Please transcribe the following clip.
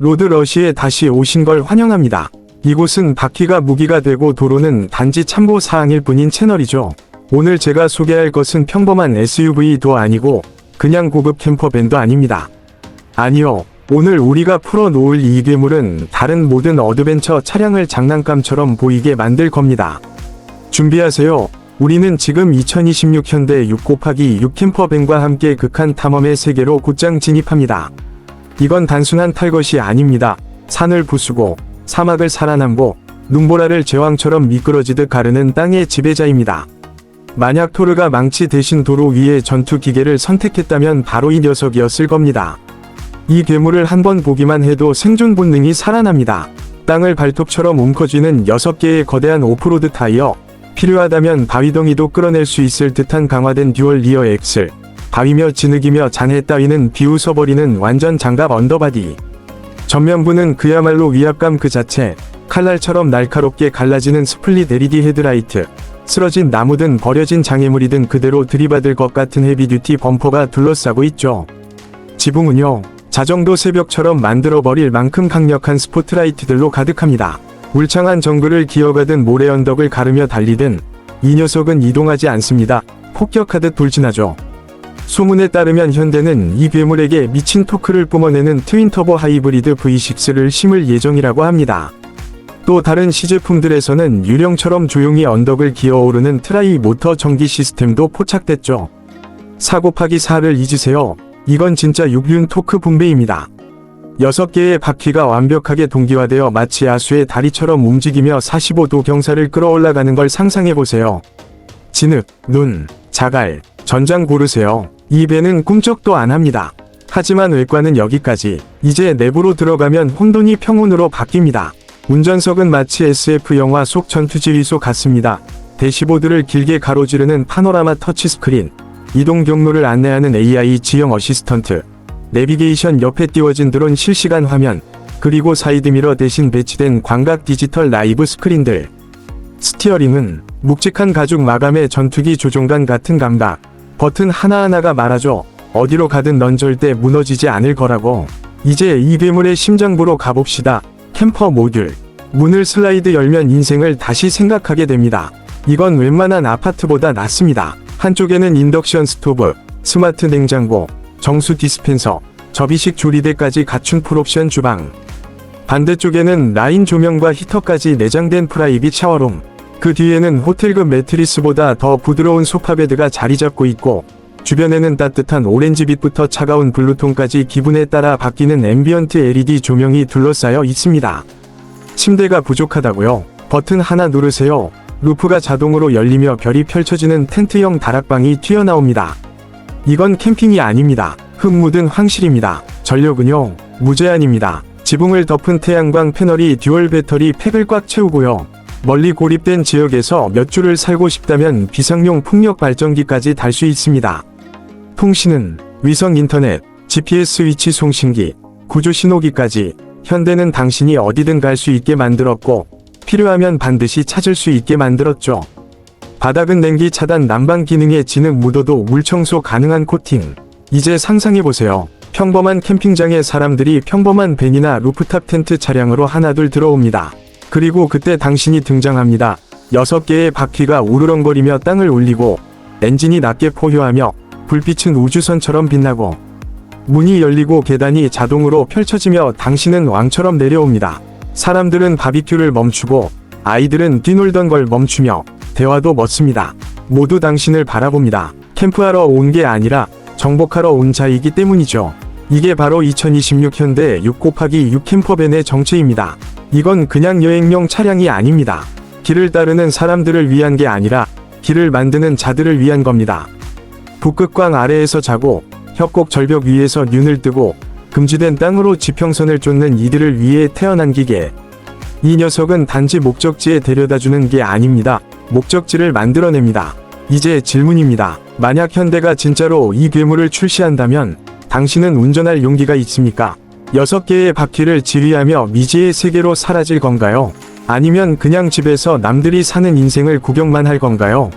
로드러시에 다시 오신 걸 환영합니다. 이곳은 바퀴가 무기가 되고 도로는 단지 참고 사항일 뿐인 채널이죠. 오늘 제가 소개할 것은 평범한 SUV도 아니고 그냥 고급 캠퍼밴도 아닙니다. 아니요. 오늘 우리가 풀어놓을 이 괴물은 다른 모든 어드벤처 차량을 장난감처럼 보이게 만들 겁니다. 준비하세요. 우리는 지금 2026 현대 6 곱하기 6 캠퍼밴과 함께 극한 탐험의 세계로 곧장 진입합니다. 이건 단순한 탈 것이 아닙니다. 산을 부수고 사막을 살아남고 눈보라를 제왕처럼 미끄러지듯 가르는 땅의 지배자입니다. 만약 토르가 망치 대신 도로 위에 전투 기계를 선택했다면 바로 이 녀석이었을 겁니다. 이 괴물을 한 번 보기만 해도 생존 본능이 살아납니다. 땅을 발톱처럼 움켜쥐는 6개의 거대한 오프로드 타이어, 필요하다면 바위덩이도 끌어낼 수 있을 듯한 강화된 듀얼 리어 엑슬, 바위며 진흙이며 잔해 따위는 비웃어버리는 완전 장갑 언더바디. 전면부는 그야말로 위압감 그 자체, 칼날처럼 날카롭게 갈라지는 스플릿 LED 헤드라이트, 쓰러진 나무든 버려진 장애물이든 그대로 들이받을 것 같은 헤비듀티 범퍼가 둘러싸고 있죠. 지붕은요, 자정도 새벽처럼 만들어버릴 만큼 강력한 스포트라이트들로 가득합니다. 울창한 정글을 기어가든 모래 언덕을 가르며 달리든 이 녀석은 이동하지 않습니다. 폭격하듯 돌진하죠. 소문에 따르면 현대는 이 괴물에게 미친 토크를 뿜어내는 트윈터보 하이브리드 V6를 심을 예정이라고 합니다. 또 다른 시제품들에서는 유령처럼 조용히 언덕을 기어오르는 트라이 모터 전기 시스템도 포착됐죠. 4 곱하기 4를 잊으세요. 이건 진짜 육륜 토크 분배입니다. 6개의 바퀴가 완벽하게 동기화되어 마치 아수의 다리처럼 움직이며 45도 경사를 끌어올라가는 걸 상상해보세요. 진흙, 눈, 자갈, 전장 고르세요. 이 배는 꿈쩍도 안 합니다. 하지만 외과는 여기까지. 이제 내부로 들어가면 혼돈이 평온으로 바뀝니다. 운전석은 마치 SF 영화 속 전투지휘소 같습니다. 대시보드를 길게 가로지르는 파노라마 터치스크린, 이동 경로를 안내하는 AI 지형 어시스턴트, 내비게이션 옆에 띄워진 드론 실시간 화면, 그리고 사이드미러 대신 배치된 광각 디지털 라이브 스크린들. 스티어링은 묵직한 가죽 마감의 전투기 조종관 같은 감각. 버튼 하나하나가 말하죠. 어디로 가든 넌 절대 무너지지 않을 거라고. 이제 이 괴물의 심장부로 가봅시다. 캠퍼 모듈. 문을 슬라이드 열면 인생을 다시 생각하게 됩니다. 이건 웬만한 아파트보다 낫습니다. 한쪽에는 인덕션 스토브, 스마트 냉장고, 정수 디스펜서, 접이식 조리대까지 갖춘 풀옵션 주방. 반대쪽에는 라인 조명과 히터까지 내장된 프라이빗 샤워룸. 그 뒤에는 호텔급 매트리스보다 더 부드러운 소파베드가 자리 잡고 있고, 주변에는 따뜻한 오렌지빛부터 차가운 블루톤까지 기분에 따라 바뀌는 앰비언트 LED 조명이 둘러싸여 있습니다. 침대가 부족하다고요? 버튼 하나 누르세요. 루프가 자동으로 열리며 별이 펼쳐지는 텐트형 다락방이 튀어나옵니다. 이건 캠핑이 아닙니다. 흙 묻은 황실입니다. 전력은요, 무제한입니다. 지붕을 덮은 태양광 패널이 듀얼 배터리 팩을 꽉 채우고요. 멀리 고립된 지역에서 몇 주를 살고 싶다면 비상용 풍력 발전기까지 달 수 있습니다. 통신은 위성 인터넷, GPS 위치 송신기, 구조 신호기까지 현대는 당신이 어디든 갈 수 있게 만들었고 필요하면 반드시 찾을 수 있게 만들었죠. 바닥은 냉기 차단 난방 기능에 진흙 묻어도 물 청소 가능한 코팅. 이제 상상해보세요. 평범한 캠핑장에 사람들이 평범한 벤이나 루프탑 텐트 차량으로 하나둘 들어옵니다. 그리고 그때 당신이 등장합니다. 6개의 바퀴가 우르렁거리며 땅을 울리고 엔진이 낮게 포효하며 불빛은 우주선처럼 빛나고 문이 열리고 계단이 자동으로 펼쳐지며 당신은 왕처럼 내려옵니다. 사람들은 바비큐를 멈추고 아이들은 뛰놀던 걸 멈추며 대화도 멎습니다. 모두 당신을 바라봅니다. 캠프하러 온 게 아니라 정복하러 온 자이기 때문이죠. 이게 바로 2026 현대 6 곱하기 6 캠퍼밴의 정체입니다. 이건 그냥 여행용 차량이 아닙니다. 길을 따르는 사람들을 위한 게 아니라 길을 만드는 자들을 위한 겁니다. 북극광 아래에서 자고 협곡 절벽 위에서 눈을 뜨고 금지된 땅으로 지평선을 쫓는 이들을 위해 태어난 기계. 이 녀석은 단지 목적지에 데려다주는 게 아닙니다. 목적지를 만들어냅니다. 이제 질문입니다. 만약 현대가 진짜로 이 괴물을 출시한다면 당신은 운전할 용기가 있습니까? 6개의 바퀴를 지휘하며 미지의 세계로 사라질 건가요? 아니면 그냥 집에서 남들이 사는 인생을 구경만 할 건가요?